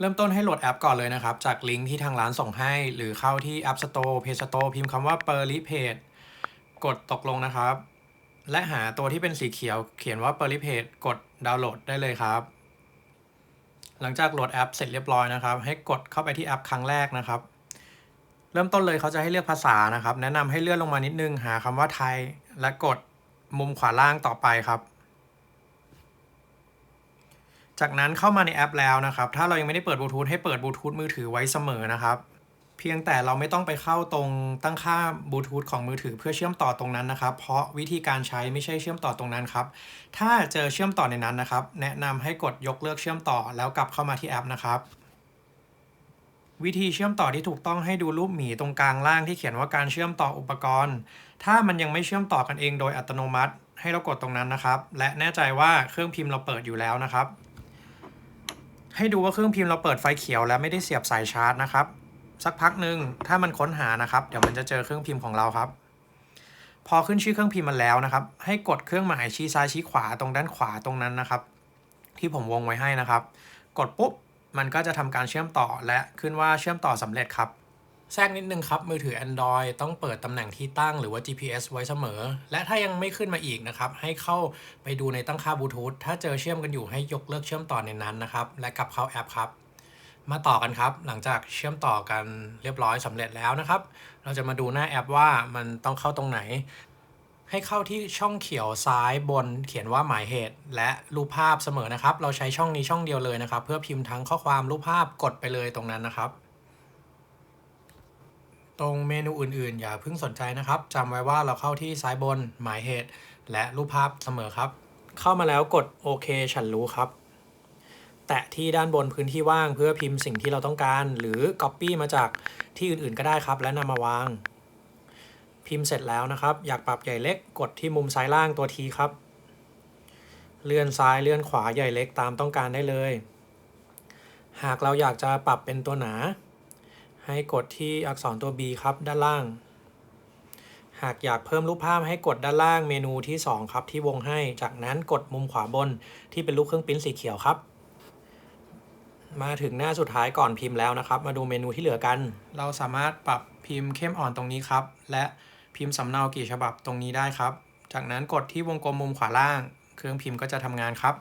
เริ่มต้นให้โหลดแอปก่อนเลยนะครับ จากลิงก์ที่ทางร้านส่งให้ หรือเข้าที่ App Store Play Store พิมพ์คำว่า p e r l i p a g e กดตกลงนะครับ และหาตัวที่เป็นสีเขียวเขียนว่า p e r l i p a g e กดดาวน์โหลดได้เลยครับ หลังจากโหลดแอปเสร็จเรียบร้อยนะครับ ให้กดเข้าไปที่แอปครั้งแรกนะครับ เริ่มต้นเลยเขาจะให้เลือกภาษานะครับ แนะนำให้เลื่อนลงมานิดนึง หาคำว่าไทย และกดมุมขวาล่างต่อไปครับ จากนั้นเข้ามาในแอปแล้วนะครับ ถ้าเรายังไม่ได้เปิดบลูทูธให้เปิดบลูทูธมือถือไว้เสมอนะครับ เพียงแต่เราไม่ต้องไปเข้าตรงตั้งค่าบลูทูธของมือถือเพื่อเชื่อมต่อตรงนั้นนะครับ เพราะวิธีการใช้ไม่ใช่เชื่อมต่อตรงนั้นครับ ถ้าเจอเชื่อมต่อในนั้นนะครับ แนะนำให้กดยกเลิกเชื่อมต่อแล้วกลับเข้ามาที่แอปนะครับวิธีเชื่อมต่อที่ถูกต้องให้ดูรูปหมีตรงกลางล่างที่เขียนว่าการเชื่อมต่ออุปกรณ์ ถ้ามันยังไม่เชื่อมต่อกันเองโดยอัตโนมัติ ให้เรากดตรงนั้นนะครับ และแน่ใจว่าเครื่องพิมพ์เราเปิดอยู่แล้วนะครับ ให้ดูว่าเครื่องพิมพ์เราเปิดไฟเขียวแล้วไม่ได้เสียบสายชาร์จนะครับ สักพักหนึ่งถ้ามันค้นหานะครับ เดี๋ยวมันจะเจอเครื่องพิมพ์ของเราครับ พอขึ้นชื่อเครื่องพิมพ์มันแล้วนะครับ ให้กดเครื่องหมายชี้ซ้ายชี้ขวาตรงด้านขวาตรงนั้นนะครับ ที่ผมวงไว้ให้นะครับ กดปุ๊บมันก็จะทำการเชื่อมต่อและขึ้นว่าเชื่อมต่อสำเร็จครับ แทรกนิดนึงครับ มือถือ Android ต้องเปิดตำแหน่งที่ตั้งหรือว่า GPS ไว้เสมอ และถ้ายังไม่ขึ้นมาอีกนะครับ ให้เข้าไปดูในตั้งค่าบลูทูธถ้าเจอเชื่อมกันอยู่ให้ยกเลิกเชื่อมต่อในนั้นนะครับ และกลับเข้าแอปครับ มาต่อกันครับ หลังจากเชื่อมต่อกันเรียบร้อยสำเร็จแล้วนะครับ เราจะมาดูหน้าแอปว่ามันต้องเข้าตรงไหน ให้เข้าที่ช่องเขียวซ้ายบน เขียนว่าหมายเหตุ และรูปภาพเสมอนะครับ เราใช้ช่องนี้ช่องเดียวเลยนะครับ เพื่อพิมพ์ทั้งข้อความรูปภาพกดไปเลยตรงนั้นนะครับ ตรงเมนูอื่นๆ อย่าเพิ่งสนใจนะครับจำไว้ว่าเราเข้าที่ซ้ายบนหมายเหตุ และรูปภาพเสมอครับ เข้ามาแล้วกดโอเคฉันรู้ครับ แตะที่ด้านบนพื้นที่ว่างเพื่อพิมพ์สิ่งที่เราต้องการ หรือ Copy มาจากที่อื่นๆ ก็ได้ครับ และนำมาวาง พิมพ์เสร็จแล้วนะครับ อยากปรับใหญ่เล็กกดที่มุมซ้ายล่างตัวทีครับ เลื่อนซ้ายเลื่อนขวาใหญ่เล็กตามต้องการได้เลย หากเราอยากจะปรับเป็นตัวหนา ให้กดที่อักษรตัว B ครับด้านล่าง หากอยากเพิ่มรูปภาพให้กดด้านล่างเมนูที่ 2 ครับที่วงให้ จากนั้นกดมุมขวาบนที่เป็นรูปเครื่องปริ้นสีเขียวครับ มาถึงหน้าสุดท้ายก่อนพิมพ์แล้วนะครับ มาดูเมนูที่เหลือกัน เราสามารถปรับพิมพ์เข้มอ่อนตรงนี้ครับ และพิมพ์สำเนากี่ฉบับตรงนี้ได้ครับ จากนั้นกดที่วงกลมมุมขวาล่าง เครื่องพิมพ์ก็จะทำงานครับ